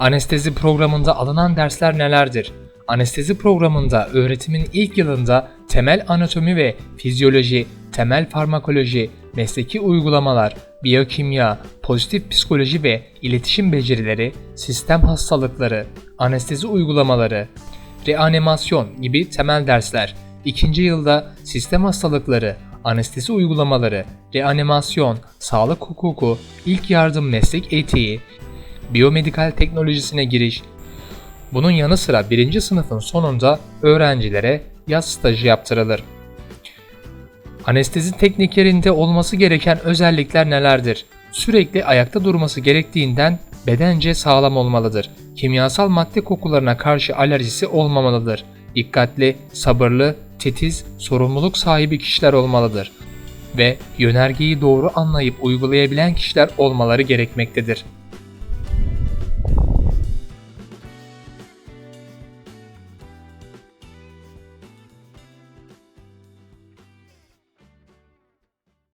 Anestezi programında alınan dersler nelerdir? Anestezi programında öğretimin ilk yılında temel anatomi ve fizyoloji, temel farmakoloji, mesleki uygulamalar, biyokimya, pozitif psikoloji ve iletişim becerileri, sistem hastalıkları, anestezi uygulamaları, reanimasyon gibi temel dersler. İkinci yılda sistem hastalıkları, anestezi uygulamaları, reanimasyon, sağlık hukuku, ilk yardım meslek etiği, biyomedikal teknolojisine giriş. Bunun yanı sıra birinci sınıfın sonunda öğrencilere yaz stajı yaptırılır. Anestezi tekniklerinde olması gereken özellikler nelerdir? Sürekli ayakta durması gerektiğinden bedence sağlam olmalıdır. Kimyasal madde kokularına karşı alerjisi olmamalıdır. Dikkatli, sabırlı, titiz, sorumluluk sahibi kişiler olmalıdır ve yönergeyi doğru anlayıp uygulayabilen kişiler olmaları gerekmektedir.